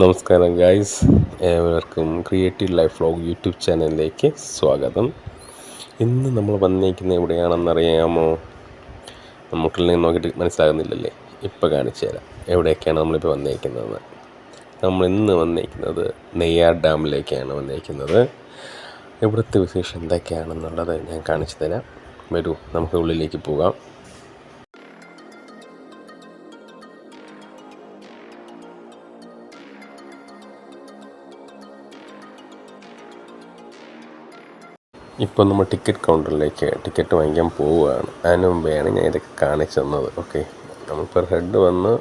നമസ്കാരം ഗായ്സ് ഏവർക്കും creative life vlog YouTube ചാനലിലേക്ക് സ്വാഗതം. ഇന്ന് നമ്മൾ വന്നേക്കുന്നത് എവിടെയാണെന്നറിയാമോ നമുക്കിൽ നിന്ന് നോക്കിയിട്ട് മനസ്സിലാകുന്നില്ലല്ലേ? ഇപ്പോൾ കാണിച്ചു തരാം. എവിടെയൊക്കെയാണ് നമ്മളിപ്പോൾ വന്നേക്കുന്നത്? നമ്മൾ ഇന്ന് വന്നേക്കുന്നത് നെയ്യാർ ഡാമിലേക്കാണ് വന്നേക്കുന്നത്. ഇവിടുത്തെ വിശേഷം എന്തൊക്കെയാണെന്നുള്ളത് ഞാൻ കാണിച്ചു തരാം. വരൂ നമുക്ക് ഉള്ളിലേക്ക് പോകാം. ഇപ്പോൾ നമ്മൾ ടിക്കറ്റ് കൗണ്ടറിലേക്ക് ടിക്കറ്റ് വാങ്ങിക്കാൻ പോവുകയാണ്. അതിന് മുമ്പെയാണ് ഞാൻ ഇതൊക്കെ കാണിച്ചു തന്നത്. ഓക്കെ. നമ്മൾ പെർ ഹെഡ് വന്ന്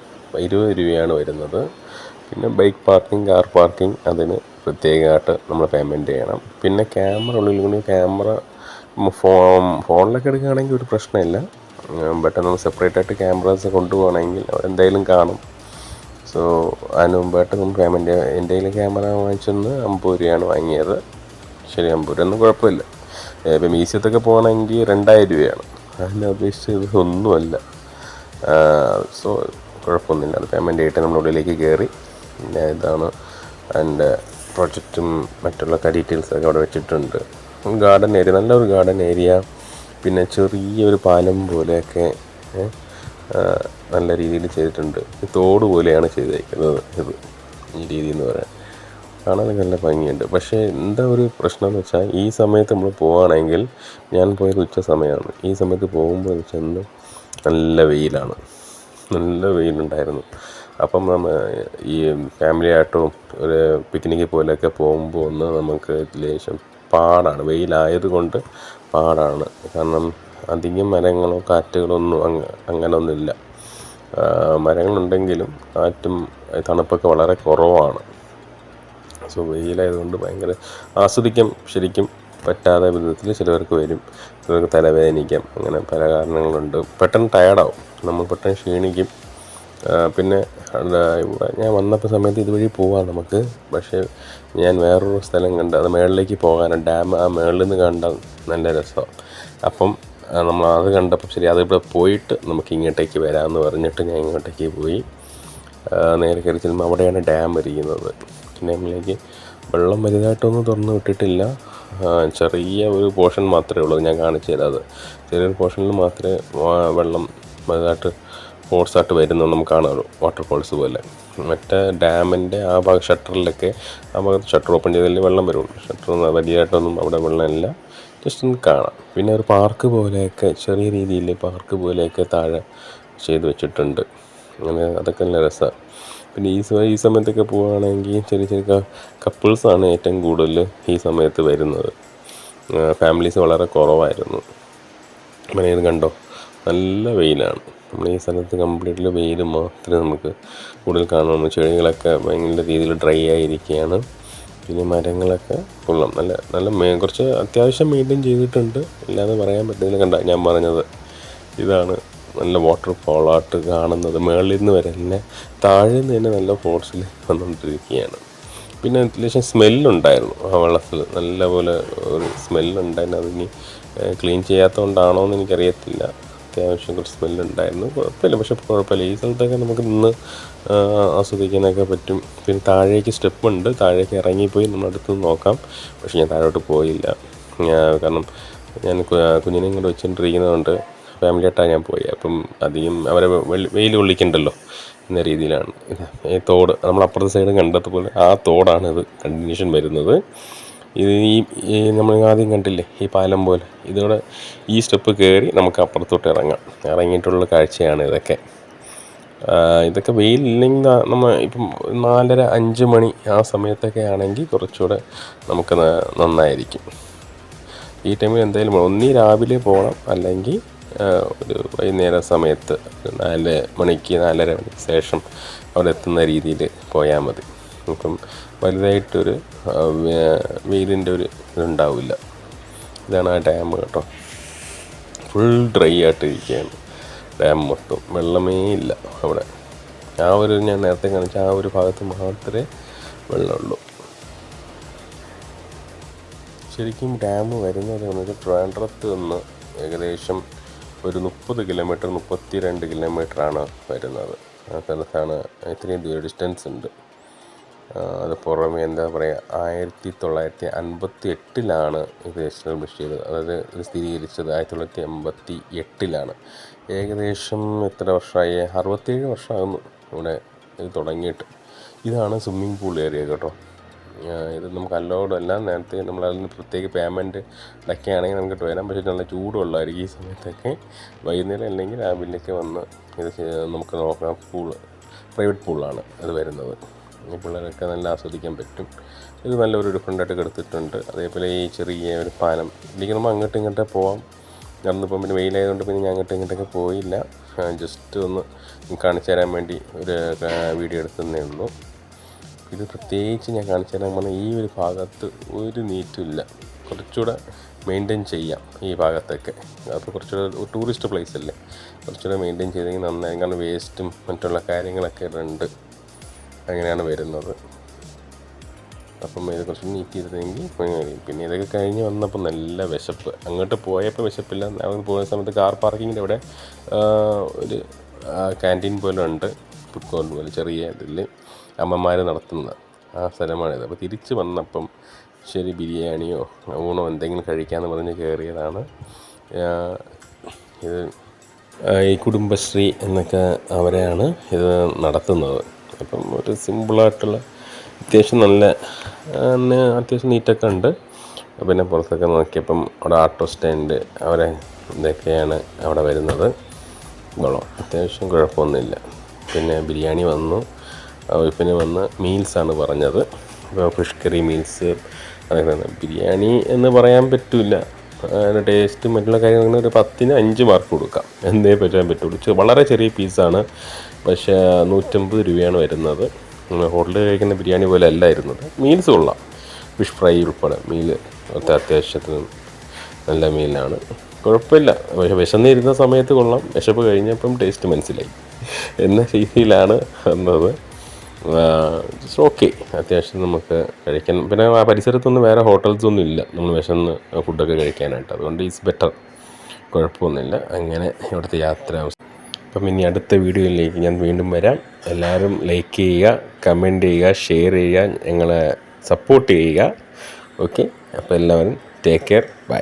ഇരുപത് രൂപയാണ് വരുന്നത്. പിന്നെ ബൈക്ക് പാർക്കിംഗ് കാർ പാർക്കിംഗ് അതിന് പ്രത്യേകമായിട്ട് നമ്മൾ പേയ്മെന്റ് ചെയ്യണം. പിന്നെ ക്യാമറ ഉള്ളിൽ കൂടി ക്യാമറ ഫോ ഫോണിലൊക്കെ എടുക്കുകയാണെങ്കിൽ ഒരു പ്രശ്നമില്ല. ബട്ട് നമ്മൾ സെപ്പറേറ്റ് ആയിട്ട് ക്യാമറാസ് കൊണ്ടുപോകണമെങ്കിൽ അവരെന്തായാലും കാണും. സോ അതിന് മുമ്പായിട്ട് നമ്മൾ പേയ്മെന്റ് എന്റെ ക്യാമറ വാങ്ങിച്ചെന്ന് അമ്പത് രൂപയാണ് വാങ്ങിയത്. ശരി അമ്പത് രൂപ ഒന്നും കുഴപ്പമില്ല. ഇപ്പം മ്യൂസിയത്തൊക്കെ പോകണമെങ്കിൽ രണ്ടായിരം രൂപയാണ്. അതിനെ അപേക്ഷിച്ച് ഒന്നുമല്ല. സോ കുഴപ്പമൊന്നുമില്ല. അത് പേയ്മെന്റ് ആയിട്ട് നമ്മൾ ഉള്ളിലേക്ക് കയറി. പിന്നെ ഇതാണ് അതിന്റെ പ്രൊജക്റ്റും മറ്റുള്ള ഡീറ്റെയിൽസൊക്കെ അവിടെ വെച്ചിട്ടുണ്ട്. ഗാർഡൻ ഏരിയ നല്ലൊരു ഗാർഡൻ ഏരിയ പിന്നെ ചെറിയൊരു പാലം പോലെയൊക്കെ നല്ല രീതിയിൽ ചെയ്തിട്ടുണ്ട്. തോട് പോലെയാണ് ചെയ്തേക്കുന്നത് ഇത് ഈ രീതി എന്ന് പറയാൻ. കാണാനൊക്കെ നല്ല ഭംഗിയുണ്ട്. പക്ഷേ എന്താ ഒരു പ്രശ്നം എന്ന് വെച്ചാൽ ഈ സമയത്ത് നമ്മൾ പോവുകയാണെങ്കിൽ ഞാൻ പോയത് ഉച്ച സമയമാണ് ഈ സമയത്ത് പോകുമ്പോൾ ചെന്ന് നല്ല വെയിലാണ്. നല്ല വെയിലുണ്ടായിരുന്നു. അപ്പം നമ്മൾ ഈ ഫാമിലി ആയിട്ടും ഒരു പിക്നിക്ക് പോലെയൊക്കെ പോകുമ്പോൾ ഒന്ന് നമുക്ക് ലേശം പാടാണ്. വെയിലായത് കൊണ്ട് പാടാണ്. കാരണം അധികം മരങ്ങളോ കാറ്റുകളോ ഒന്നും അങ്ങ അങ്ങനെയൊന്നുമില്ല മരങ്ങളുണ്ടെങ്കിലും കാറ്റും തണുപ്പൊക്കെ വളരെ കുറവാണ്. സോ വെയിലായതുകൊണ്ട് ഭയങ്കര ആസ്വദിക്കാൻ ശരിക്കും പറ്റാതെ വിധത്തിൽ ചിലവർക്ക് വരും. ചിലർക്ക് തലവേദനിക്കാം. അങ്ങനെ പല കാരണങ്ങളുണ്ട്. പെട്ടെന്ന് ടയർഡാവും നമ്മൾ പെട്ടെന്ന് ക്ഷീണിക്കും. പിന്നെ ഞാൻ വന്നപ്പോൾ സമയത്ത് ഇതുവഴി പോവാം നമുക്ക്. പക്ഷേ ഞാൻ വേറൊരു സ്ഥലം കണ്ട് അത് മേളിലേക്ക് പോകാനാണ്. ഡാം ആ മേളിൽ നിന്ന് കണ്ടാൽ നല്ല രസമാണ് അപ്പം നമ്മൾ അത് കണ്ടപ്പോൾ ശരി അതിവിടെ പോയിട്ട് നമുക്ക് ഇങ്ങോട്ടേക്ക് വരാമെന്ന് പറഞ്ഞിട്ട് ഞാൻ ഇങ്ങോട്ടേക്ക് പോയി. നേരെ കയറി ചെല്ലുമ്പോൾ അവിടെയാണ് ഡാം ഇരിക്കുന്നത്. ഡാമിലേക്ക് വെള്ളം വലുതായിട്ടൊന്നും തുറന്ന് വിട്ടിട്ടില്ല. ചെറിയ ഒരു പോർഷൻ മാത്രമേ ഉള്ളൂ ഞാൻ കാണിച്ചു തരാത് ചെറിയൊരു പോർഷനിൽ മാത്രമേ വെള്ളം വലുതായിട്ട് ഫോഴ്സായിട്ട് വരുന്നത് നമുക്ക് കാണാറുള്ളൂ വാട്ടർ ഫോൾസ് പോലെ. മറ്റേ ഡാമിന്റെ ആ ഭാഗം ഷട്ടറിലൊക്കെ ആ ഭാഗത്ത് ഷട്ടർ ഓപ്പൺ ചെയ്തല്ലേ വെള്ളം വരുള്ളൂ. ഷട്ടർ വലിയതായിട്ടൊന്നും അവിടെ വെള്ളമില്ല. ജസ്റ്റ് ഒന്ന് കാണാം. പിന്നെ ഒരു പാർക്ക് പോലെയൊക്കെ ചെറിയ രീതിയിൽ പാർക്ക് പോലെയൊക്കെ താഴെ ചെയ്ത് വെച്ചിട്ടുണ്ട്. അങ്ങനെ അതൊക്കെ നല്ല രസമാണ് പിന്നെ ഈ ഈ സമയത്തൊക്കെ പോവുകയാണെങ്കിൽ ചെറിയ ചെറിയ കപ്പിൾസാണ് ഏറ്റവും കൂടുതൽ ഈ സമയത്ത് വരുന്നത്. ഫാമിലീസ് വളരെ കുറവായിരുന്നു. അങ്ങനെ ഇത് കണ്ടോ? നല്ല വെയിലാണ്. നമ്മൾ ഈ സ്ഥലത്ത് കംപ്ലീറ്റ്ലി വെയിൽ മാത്രമേ നമുക്ക് കൂടുതൽ കാണുള്ളൂ. ചെടികളൊക്കെ ഭയങ്കര രീതിയിൽ ഡ്രൈ ആയിരിക്കുകയാണ് പിന്നെ മരങ്ങളൊക്കെ കൊള്ളാം. നല്ല നല്ല മേ കുറച്ച് അത്യാവശ്യം മെയിന്റെയിൻ ചെയ്തിട്ടുണ്ട്. ഇല്ലാതെ പറയാൻ പറ്റുന്നില്ല കണ്ട? ഞാൻ പറഞ്ഞത്. ഇതാണ്. നല്ല വാട്ടർ ഫോളായിട്ട് കാണുന്നത് മുകളിൽ നിന്ന് വരെ തന്നെ താഴെ നിന്ന് തന്നെ നല്ല ഫോഴ്സിൽ വന്നുകൊണ്ടിരിക്കുകയാണ് പിന്നെ അത്യാവശ്യം സ്മെല്ലുണ്ടായിരുന്നു ആ വെള്ളത്തിൽ നല്ലപോലെ ഒരു സ്മെല്ലുണ്ടായിരുന്നു അതിനി ക്ലീൻ ചെയ്യാത്തതുകൊണ്ടാണോ എന്ന് എനിക്കറിയത്തില്ല. അത്യാവശ്യം കുറച്ച് സ്മെല്ലുണ്ടായിരുന്നു കുഴപ്പമില്ല. പക്ഷെ കുഴപ്പമില്ല. ഈ സ്ഥലത്തൊക്കെ നമുക്ക് നിന്ന് ആസ്വദിക്കാനൊക്കെ പറ്റും. പിന്നെ താഴേക്ക് സ്റ്റെപ്പ് ഉണ്ട്. താഴേക്ക് ഇറങ്ങിപ്പോയി നമ്മളടുത്ത് നോക്കാം. പക്ഷെ ഞാൻ താഴോട്ട് പോയില്ല. കാരണം ഞാൻ കുഞ്ഞിനെ ഇങ്ങോട്ട് വെച്ചുകൊണ്ടിരിക്കുന്നതുകൊണ്ട് ഫാമിലി ആയിട്ടാണ് ഞാൻ പോയി. അപ്പം അധികം അവരെ വെയിൽ കൊള്ളിക്കണ്ടല്ലോ എന്ന രീതിയിലാണ്. ഈ തോട് നമ്മൾ അപ്പുറത്തെ സൈഡ് കണ്ടതുപോലെ ആ തോടാണ് ഇത് കണ്ടിന്യൂഷൻ വരുന്നത്. ഇത് ഈ നമ്മൾ ആദ്യം കണ്ടില്ലേ ഈ പാലം പോലെ. ഇതോടെ ഈ സ്റ്റെപ്പ് കയറി നമുക്ക് അപ്പുറത്തോട്ട് ഇറങ്ങാം. ഇറങ്ങിയിട്ടുള്ള കാഴ്ചയാണ് ഇതൊക്കെ. ഇതൊക്കെ വെയിലില്ലെങ്കിൽ നമ്മൾ ഇപ്പം നാലര അഞ്ച് മണി ആ സമയത്തൊക്കെ ആണെങ്കിൽ കുറച്ചുകൂടെ നമുക്ക് നന്നായിരിക്കും. ഈ ടൈമിൽ എന്തായാലും ഒന്നീ രാവിലെ പോകണം. അല്ലെങ്കിൽ ഒരു വൈകുന്നേര സമയത്ത് നാല് മണിക്ക് നാലര മണിക്ക് ശേഷം അവിടെ എത്തുന്ന രീതിയിൽ പോയാൽ മതി. ഇപ്പം വലുതായിട്ടൊരു വെയിലിന്റെ ഒരു ഇതുണ്ടാവില്ല. ഇതാണ് ആ ഡാം കേട്ടോ. ഫുൾ ഡ്രൈ ആയിട്ട് ഇരിക്കുകയാണ് ഡാം മൊത്തം വെള്ളമേ ഇല്ല അവിടെ. ആ ഒരു ഞാൻ നേരത്തെ കാണിച്ച ആ ഒരു ഭാഗത്ത് മാത്രമേ വെള്ളമുള്ളൂ. ശരിക്കും ഡാം വരുന്നത് എന്ന് ട്രിവാൻഡ്രത്ത് നിന്ന് ഏകദേശം ഒരു മുപ്പത് കിലോമീറ്റർ മുപ്പത്തി രണ്ട് കിലോമീറ്ററാണ് വരുന്നത്. ആ സ്ഥലത്താണ് ഇത്രയും ദൂര ഡിസ്റ്റൻസ് ഉണ്ട് അത് പുറമെ എന്താ പറയുക ആയിരത്തി തൊള്ളായിരത്തി അൻപത്തി എട്ടിലാണ് ഇത് എസ്റ്റാബ്ലിഷ് ചെയ്തത്. അതായത് ഇത് സ്ഥിരീകരിച്ചത് ആയിരത്തി തൊള്ളായിരത്തി എൺപത്തി എട്ടിലാണ് ഏകദേശം എത്ര വർഷമായി? അറുപത്തേഴ് വർഷമാകുന്നു ഇവിടെ ഇത് തുടങ്ങിയിട്ട്. ഇതാണ് സ്വിമ്മിംഗ് പൂൾ ഏരിയ കേട്ടോ. ഇത് നമുക്ക് അല്ല. നേരത്തെ നമ്മൾ അതിന് പ്രത്യേക പേയ്മെന്റ് അടയ്ക്കുകയാണെങ്കിൽ നമുക്ക് വരാം പക്ഷേ നല്ല ചൂടുള്ളായിരിക്കും ഈ സമയത്തൊക്കെ. വൈകുന്നേരം അല്ലെങ്കിൽ രാവിലെയൊക്കെ വന്ന് ഇത് നമുക്ക് നോക്കാം പൂൾ പ്രൈവറ്റ് പൂളാണ് അത് വരുന്നത്. പിള്ളേരൊക്കെ നല്ല ആസ്വദിക്കാൻ പറ്റും. ഇത് നല്ലൊരു ഡിഫറെന്റായിട്ട് കൊടുത്തിട്ടുണ്ട്. അതേപോലെ ഈ ചെറിയ ഒരു പാലം. ഇല്ലെങ്കിൽ നമ്മൾ അങ്ങോട്ടും ഇങ്ങോട്ടേ പോവാം. നടന്നിപ്പം പിന്നെ വെയിലായതുകൊണ്ട് പിന്നെ ഞാൻ അങ്ങോട്ടും ഇങ്ങോട്ടൊക്കെ പോയില്ല. ജസ്റ്റ് ഒന്ന് കാണിച്ചു തരാൻ വേണ്ടി ഒരു വീഡിയോ എടുക്കുന്നേ ഉള്ളൂ. ഇത് പ്രത്യേകിച്ച് ഞാൻ കാണിച്ചു നമ്മൾ ഈ ഒരു ഭാഗത്ത് ഒരു നീറ്റും ഇല്ല കുറച്ചുകൂടെ മെയിന്റെയിൻ ചെയ്യാം ഈ ഭാഗത്തൊക്കെ. അപ്പോൾ കുറച്ചുകൂടെ ടൂറിസ്റ്റ് പ്ലേസ് അല്ലേ? കുറച്ചുകൂടെ മെയിന്റെയിൻ ചെയ്തെങ്കിൽ നന്നായി കാരണം വേസ്റ്റും മറ്റുള്ള കാര്യങ്ങളൊക്കെ ഉണ്ട്. അങ്ങനെയാണ് വരുന്നത്. അപ്പം ഇത് കുറച്ച് നീറ്റ് ചെയ്തിരുന്നെങ്കിൽ പിന്നെ ഇതൊക്കെ കഴിഞ്ഞ് വന്നപ്പോൾ നല്ല വിശപ്പ്. അങ്ങോട്ട് പോയപ്പോൾ വിശപ്പില്ല. അവിടെ പോയ സമയത്ത് കാർ പാർക്കിങ്ങിന്റെ അവിടെ ഒരു ക്യാന്റീൻ പോലെ ഉണ്ട് ഫുഡ് കോർട്ട് പോലെ ചെറിയ ഇതിൽ അമ്മമാർ നടത്തുന്ന ആ സ്ഥലമാണിത്. അപ്പോൾ തിരിച്ച് വന്നപ്പം ശരി ബിരിയാണിയോ ഊണോ എന്തെങ്കിലും കഴിക്കാമെന്ന് പറഞ്ഞ് കയറിയതാണ് ഇത് ഈ കുടുംബശ്രീ എന്നൊക്കെ അവരെയാണ് ഇത് നടത്തുന്നത്. അപ്പം ഒരു സിമ്പിളായിട്ടുള്ള അത്യാവശ്യം നല്ല അത്യാവശ്യം നീറ്റൊക്കെ ഉണ്ട്. പിന്നെ പുറത്തൊക്കെ നോക്കിയപ്പം അവിടെ ഓട്ടോ സ്റ്റാൻഡ് അവരെ ഇതൊക്കെയാണ് അവിടെ വരുന്നത്. കൊള്ളാം അത്യാവശ്യം കുഴപ്പമൊന്നുമില്ല. പിന്നെ ബിരിയാണി വന്നു. പിന്നെ വന്ന് മീൽസാണ് പറഞ്ഞത്. ഇപ്പോൾ ഫിഷ് കറി മീൽസ് തന്നെ ബിരിയാണി എന്ന് പറയാൻ പറ്റില്ല അതിന്റെ ടേസ്റ്റ് മറ്റുള്ള കാര്യങ്ങൾ ഒരു പത്തിന് അഞ്ച് മാർക്ക് കൊടുക്കാം. എന്തേ പറ്റാൻ പറ്റുള്ളൂ. വളരെ ചെറിയ പീസാണ് പക്ഷേ നൂറ്റമ്പത് രൂപയാണ് വരുന്നത്. ഹോട്ടലിൽ കഴിക്കുന്ന ബിരിയാണി പോലെ അല്ല ഇരുന്നത് മീൽസ് കൊള്ളാം. ഫിഷ് ഫ്രൈ ഉൾപ്പെടെ മീൽ അത്യാവശ്യത്തിന് നല്ല മീലാണ് കുഴപ്പമില്ല. പക്ഷെ വിശന്നിരുന്ന സമയത്ത് കൊള്ളാം. വിശപ്പ് കഴിഞ്ഞപ്പം ടേസ്റ്റ് മനസ്സിലായി. എന്ന രീതിയിലാണ് വന്നത്. ഓക്കെ അത്യാവശ്യം നമുക്ക് കഴിക്കാൻ പിന്നെ ആ പരിസരത്തൊന്നും വേറെ ഹോട്ടൽസൊന്നും ഇല്ല. നമ്മൾ വിശന്ന് ഫുഡൊക്കെ കഴിക്കാനായിട്ട്. അതുകൊണ്ട് ഈസ് ബെറ്റർ കുഴപ്പമൊന്നുമില്ല. അങ്ങനെ ഇവിടുത്തെ യാത്ര അപ്പം ഇനി അടുത്ത വീഡിയോയിലേക്ക് ഞാൻ വീണ്ടും വരാം. എല്ലാവരും ലൈക്ക് ചെയ്യുക കമന്റ് ചെയ്യുക ഷെയർ ചെയ്യുക ഞങ്ങളെ സപ്പോർട്ട് ചെയ്യുക. ഓക്കെ അപ്പോൾ എല്ലാവരും ടേക്ക് കെയർ ബൈ